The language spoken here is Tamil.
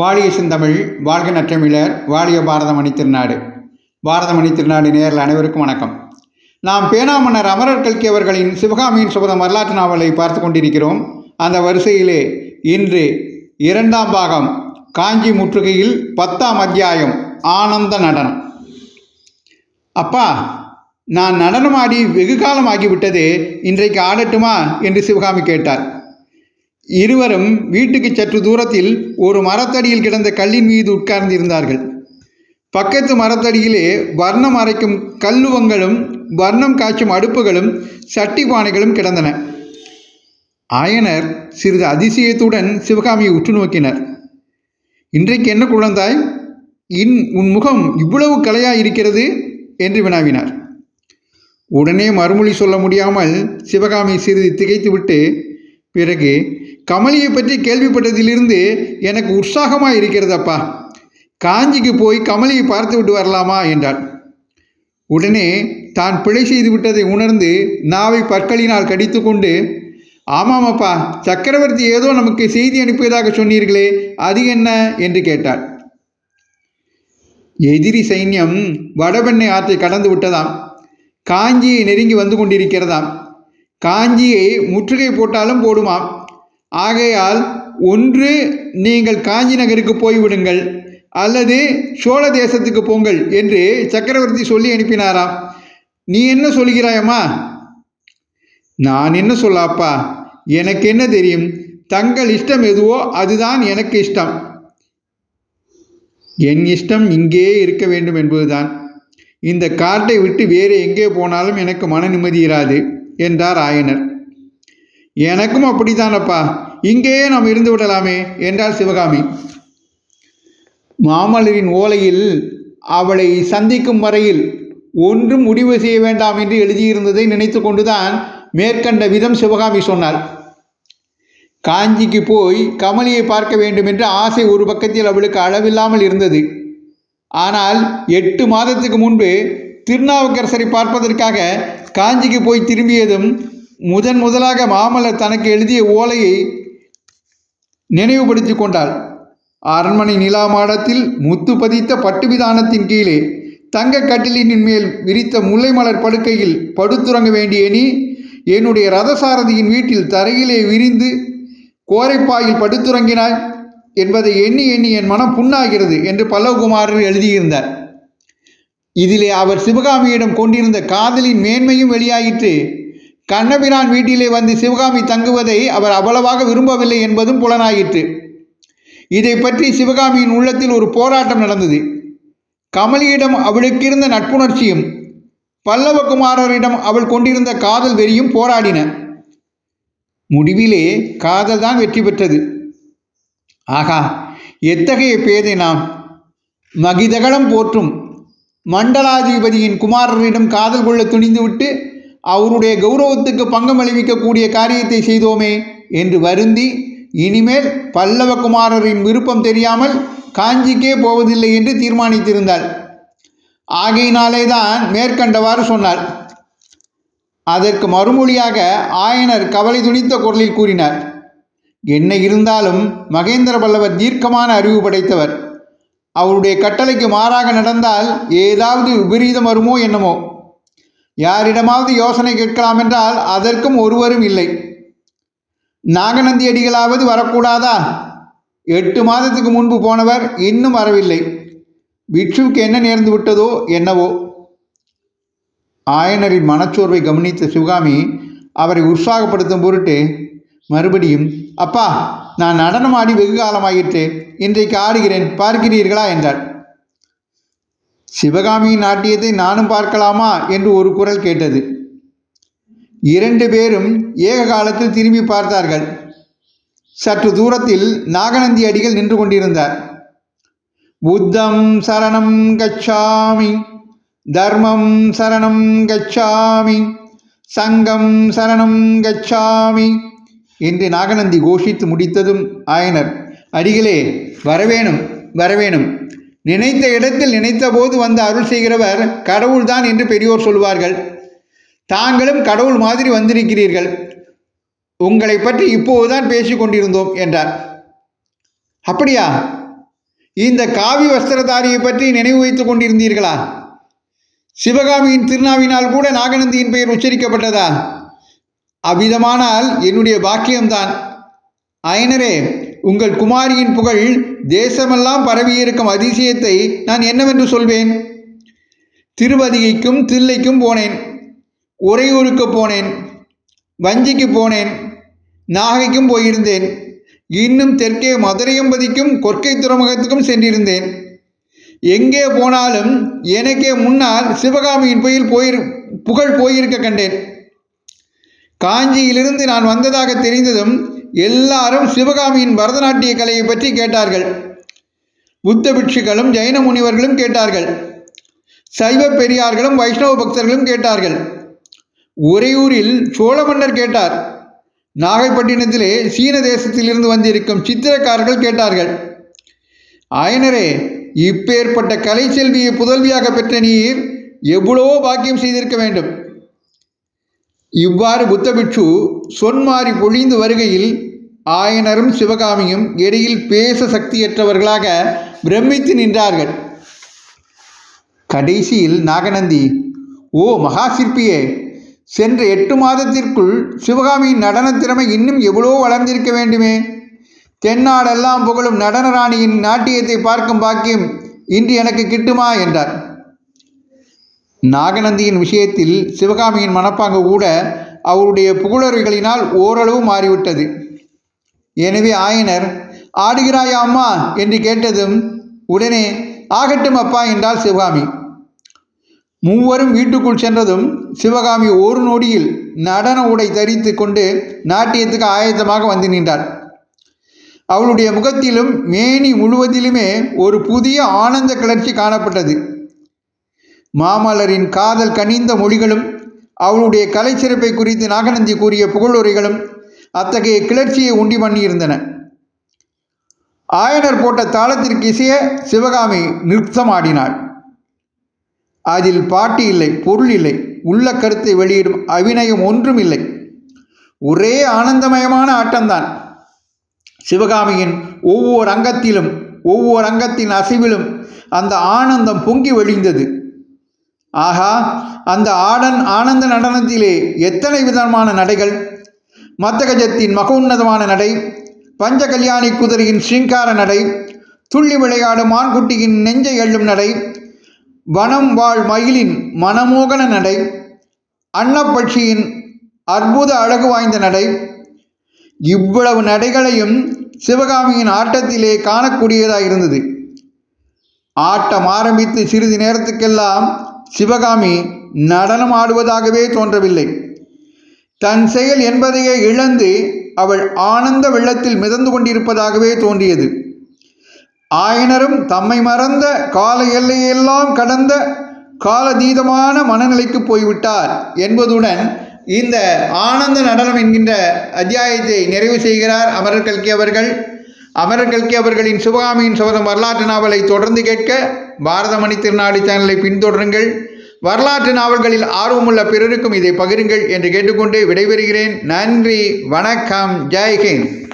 வாழிய செந்தமிழ் வாழ்க நற்றமிழர் வாழிய பாரதமணி திருநாடு. பாரதமணி திருநாடு நேரில் அனைவருக்கும் வணக்கம். நாம் பேனாமன்னர் அமரர் கல்கி அவர்களின் சிவகாமியின் சுபதம் வரலாற்று நாவலை பார்த்து கொண்டிருக்கிறோம். அந்த வரிசையிலே இன்று இரண்டாம் பாகம் காஞ்சி முற்றுகையில் பத்தாம் அத்தியாயம் ஆனந்த நடனம். அப்பா நான் நடனமாடி வெகு காலம் ஆகிவிட்டது இன்றைக்கு ஆடட்டுமா? என்று சிவகாமி கேட்டார். இருவரும் வீட்டுக்கு சற்று தூரத்தில் ஒரு மரத்தடியில் கிடந்த கல்லின் மீது உட்கார்ந்திருந்தார்கள். பக்கத்து மரத்தடியிலே வர்ணம் அரைக்கும் கல்லுவங்களும் வர்ணம் காய்ச்சும் அடுப்புகளும் சட்டி பானைகளும் கிடந்தன. ஆயனர் சிறிது அதிசயத்துடன் சிவகாமியை உற்று நோக்கினர். இன்றைக்கு என்ன குழந்தாய்? இன் உன் முகம் இவ்வளவு கலையா இருக்கிறது என்று வினாவினார். உடனே மறுமொழி சொல்ல முடியாமல் சிவகாமி சிறிது திகைத்துவிட்டு பிறகு கமலியை பற்றி கேள்விப்பட்டதிலிருந்து எனக்கு உற்சாகமாக இருக்கிறதப்பா காஞ்சிக்கு போய் கமலியை பார்த்து விட்டு வரலாமா என்றாள். உடனே தான் பிழை செய்து விட்டதை உணர்ந்து நாவை பற்களினால் கடித்துக்கொண்டு ஆமாமப்பா சக்கரவர்த்தி ஏதோ நமக்கு செய்தி அனுப்பியதாக சொன்னீர்களே அது என்ன? என்று கேட்டாள். எதிரி சைன்யம் வடபெண்ணை ஆற்றை கடந்து விட்டதாம். காஞ்சியை நெருங்கி வந்து கொண்டிருக்கிறதாம். காஞ்சியை முற்றுகை போட்டாலும் போடுமாம். ஆகையால் ஒன்று நீங்கள் காஞ்சி நகருக்கு போய்விடுங்கள் அல்லது சோழ தேசத்துக்கு போங்கள் என்று சக்கரவர்த்தி சொல்லி அனுப்பினாராம். நீ என்ன சொல்கிறாயம்மா? நான் என்ன சொல்லாப்பா? எனக்கு என்ன தெரியும்? தங்கள் இஷ்டம் எதுவோ அதுதான் எனக்கு இஷ்டம். என் இஷ்டம் இங்கே இருக்க வேண்டும் என்பதுதான். இந்த காட்டை விட்டு வேறு எங்கே போனாலும் எனக்கு மன நிம்மதி இராது. என்றார் ஆயனர். எனக்கும் அப்படித்தானப்பா. இங்கேயே நாம் இருந்து விடலாமே என்றாள் சிவகாமி. மாமல்லரின் ஓலையில் அவளை சந்திக்கும் வரையில் ஒன்றும் முடிவு செய்ய வேண்டாம் என்று எழுதியிருந்ததை நினைத்து கொண்டுதான் மேற்கண்ட விதம் சிவகாமி சொன்னார் காஞ்சிக்கு போய் கமலியை பார்க்க வேண்டும் என்ற ஆசை ஒரு பக்கத்தில் அவளுக்கு அளவில்லாமல் இருந்தது. ஆனால் எட்டு மாதத்துக்கு முன்பு திருநாவுக்கரசரை பார்ப்பதற்காக காஞ்சிக்கு போய் திரும்பியதும் முதன் முதலாக மாமல்லர் தனக்கு எழுதிய ஓலையை நினைவுபடுத்தி கொண்டாள். அரண்மனை நிலா மாடத்தில் முத்து பதித்த பட்டுவிதானத்தின் கீழே தங்க கட்டிலின் மேல் விரித்த முல்லை மலர் படுக்கையில் படுத்துறங்க வேண்டிய நீ என்னுடைய ரதசாரதியின் வீட்டில் தரையிலே விரிந்து கோரைப்பாயில் படுத்துறங்கினாய் என்பதை எண்ணி எண்ணி என் மனம் புண்ணாகிறது என்று பல்லவகுமாரர் எழுதியிருந்தார். இதிலே அவர் சிவகாமியிடம் கொண்டிருந்த காதலின் மேன்மையும் வெளியாயிற்று. கண்ணபிரான் வீட்டிலே வந்து சிவகாமி தங்குவதை அவர் அவ்வளவாக விரும்பவில்லை என்பதும் புலனாயிற்று. இதை பற்றி சிவகாமியின் உள்ளத்தில் ஒரு போராட்டம் நடந்தது. கமலியிடம் அவளுக்கு இருந்த நட்புணர்ச்சியும் பல்லவகுமாரரிடம் அவள் கொண்டிருந்த காதல் வெறியும் போராடின. முடிவிலே காதல் தான் வெற்றி பெற்றது. ஆகா எத்தகைய பேதை நாம். மகிதகலம் போற்றும் மண்டலாதிபதியின் குமாரரிடம் காதல் கொள்ள துணிந்துவிட்டு அவருடைய கௌரவத்துக்கு பங்கம் அளிவிக்கக்கூடிய காரியத்தை செய்தோமே என்று வருந்தி இனிமேல் பல்லவ குமாரரின் விருப்பம் தெரியாமல் காஞ்சிக்கே போவதில்லை என்று தீர்மானித்திருந்தாள். ஆகையினாலே தான் மேற்கண்டவாறு சொன்னார் அதற்கு மறுமொழியாக ஆயனர் கவலை துணித்த குரலில் கூறினார். என்ன இருந்தாலும் மகேந்திர பல்லவர் தீர்க்கமான அறிவு படைத்தவர். அவருடைய கட்டளைக்கு மாறாக நடந்தால் ஏதாவது விபரீதம் வருமோ என்னமோ? யாரிடமாவது யோசனை கேட்கலாம் என்றால் அதற்கும் ஒருவரும் இல்லை. நாகநந்தி அடிகளாவது வரக்கூடாதா? எட்டு மாதத்துக்கு முன்பு போனவர் இன்னும் வரவில்லை. பிக்ஷுவுக்கு என்ன நேர்ந்து விட்டதோ என்னவோ? ஆயனரின் மனச்சோர்வை கவனித்த சிவகாமி அவரை உற்சாகப்படுத்தும் பொருட்டு மறுபடியும் அப்பா நான் நடனம் ஆடி வெகு காலமாயிற்று இன்றைக்கு ஆடுகிறேன் பார்க்கிறீர்களா? என்றாள். சிவகாமியின் நாட்டியத்தை நானும் பார்க்கலாமா? என்று ஒரு குரல் கேட்டது. இரண்டு பேரும் ஏக காலத்தில் திரும்பி பார்த்தார்கள். சற்று தூரத்தில் நாகநந்தி அடிகள் நின்று கொண்டிருந்தார். புத்தம் சரணம் கச்சாமி தர்மம் சரணம் கச்சாமி சங்கம் சரணம் கச்சாமி என்று நாகநந்தி கோஷித்து முடித்ததும் ஆயனர் அடிகளே வரவேணும் வரவேணும். நினைத்த இடத்தில் நினைத்த போது வந்து அருள் செய்கிறவர் கடவுள்தான் என்று பெரியோர் சொல்வார்கள். தாங்களும் கடவுள் மாதிரி வந்திருக்கிறீர்கள். உங்களை பற்றி இப்போதுதான் பேசிக் கொண்டிருந்தோம் என்றார். அப்படியா? இந்த காவி வஸ்திரதாரியை பற்றி நினைவு வைத்துக் கொண்டிருந்தீர்களா? சிவகாமியின் திருநாவினால் கூட நாகநந்தியின் பெயர் உச்சரிக்கப்பட்டதா? அவ்விதமானால் என்னுடைய பாக்கியம்தான். அயனரே உங்கள் குமாரியின் புகழ் தேசமெல்லாம் பரவியிருக்கும் அதிசயத்தை நான் என்னவென்று சொல்வேன்? திருவதிகைக்கும் தில்லைக்கும் போனேன். உறையூருக்கு போனேன். வஞ்சிக்கு போனேன். நாகைக்கும் போயிருந்தேன். இன்னும் தெற்கே மதுரையம்பதிக்கும் கொற்கை துறைமுகத்துக்கும் சென்றிருந்தேன். எங்கே போனாலும் எனக்கே முன்னால் சிவகாமியின் புயல் போயிரு புகழ் போயிருக்க கண்டேன். காஞ்சியிலிருந்து நான் வந்ததாக தெரிந்ததும் எல்லாரும் சிவகாமியின் பரதநாட்டிய கலையை பற்றி கேட்டார்கள். புத்த பிட்சுகளும் ஜைன முனிவர்களும் கேட்டார்கள். சைவ பெரியார்களும் வைஷ்ணவ பக்தர்களும் கேட்டார்கள். உறையூரில் சோழ மன்னர் கேட்டார். நாகைப்பட்டினத்திலே சீன தேசத்திலிருந்து வந்திருக்கும் சித்திரக்காரர்கள் கேட்டார்கள். ஆயனரே இப்பேற்பட்ட கலை செல்வியை புதல்வியாக பெற்ற நீர் எவ்வளவோ பாக்கியம் செய்திருக்க வேண்டும். இவ்வாறு புத்தபிட்சு சொன்மாறி பொழிந்து வருகையில் ஆயனரும் சிவகாமியும் இடையில் பேச சக்தியற்றவர்களாக பிரமித்து நின்றார்கள். கடைசியில் நாகநந்தி ஓ மகா சிற்பியே சென்ற எட்டு மாதத்திற்குள் சிவகாமியின் நடனத் திறமை இன்னும் எவ்வளோ வளர்ந்திருக்க வேண்டுமே? தென்னாடெல்லாம் புகழும் நடன ராணியின் நாட்டியத்தை பார்க்கும் பாக்கியம் இன்று எனக்கு கிட்டுமா? என்றார். நாகநந்தியின் விஷயத்தில் சிவகாமியின் மனப்பாங்கு கூட அவருடைய புகழறிகளினால் ஓரளவு மாறிவிட்டது. எனவே ஆயனர் ஆடுகிறாயா அம்மா? என்று கேட்டதும் உடனே ஆகட்டும் அப்பா என்றாள் சிவகாமி. மூவரும் வீட்டுக்குள் சென்றதும் சிவகாமி ஒரு நொடியில் நடன உடை தரித்து கொண்டு நாட்டியத்துக்கு ஆயத்தமாக வந்து நின்றாள். அவளுடைய முகத்திலும் மேனி முழுவதிலுமே ஒரு புதிய ஆனந்த கிளர்ச்சி காணப்பட்டது. மாமலரின் காதல் கனிந்த மொழிகளும் அவளுடைய கலைச்சிறப்பை குறித்து நாகநந்தி கூறிய புகழுரைகளும் அத்தகைய கிளர்ச்சியை உண்டி பண்ணியிருந்தன. ஆயனர் போட்ட தாளத்திற்கு இசைய சிவகாமி நிறுத்தமாடினாள் அதில் பாட்டு இல்லை பொருள் இல்லை உள்ள கருத்தை வெளியிடும் அபிநயம் ஒன்றும் இல்லை. ஒரே ஆனந்தமயமான ஆட்டம்தான். சிவகாமியின் ஒவ்வொரு அங்கத்திலும் ஒவ்வொரு அங்கத்தின் அசைவிலும் அந்த ஆனந்தம் பொங்கி வழிந்தது ஆகா அந்த ஆடன் ஆனந்த நடனத்திலே எத்தனை விதமான நடைகள்? மத்தகஜத்தின் மகோன்னதமான நடை பஞ்ச கல்யாணி குதிரையின் ஸ்ரீங்கார நடை துள்ளி விளையாடும் ஆண்குட்டியின் நெஞ்சை எள்ளும் நடை வனம் வாழ் மயிலின் மனமோகன நடை அன்னப்பட்சியின் அற்புத அழகு வாய்ந்த நடை. இவ்வளவு நடைகளையும் சிவகாமியின் ஆட்டத்திலே காணக்கூடியதாக இருந்தது ஆட்டம் ஆரம்பித்து சிறிது நேரத்துக்கெல்லாம் சிவகாமி நடனம் ஆடுவதாகவே தோன்றவில்லை. தன் செயல் என்பதையே இழந்து அவள் ஆனந்த வெள்ளத்தில் மிதந்து கொண்டிருப்பதாகவே தோன்றியது. ஆயனரும் தம்மை மறந்த கால எல்லையெல்லாம் கடந்த காலதீதமான மனநிலைக்கு போய்விட்டார் என்பதுடன் இந்த ஆனந்த நடனம் என்கின்ற அத்தியாயத்தை நிறைவு செய்கிறார் அமரர் கல்கி அவர்கள். அமரர் கல்கி அவர்களின் சிவகாமியின் சபதம் வரலாற்று நாவலை தொடர்ந்து கேட்க பாரதமணி திருநாடி சேனலை பின்தொடருங்கள். வரலாற்று நாவல்களில் ஆர்வமுள்ள பிறருக்கும் இதை பகிருங்கள் என்று கேட்டுக்கொண்டு விடைபெறுகிறேன். நன்றி வணக்கம் ஜெய்ஹிந்த்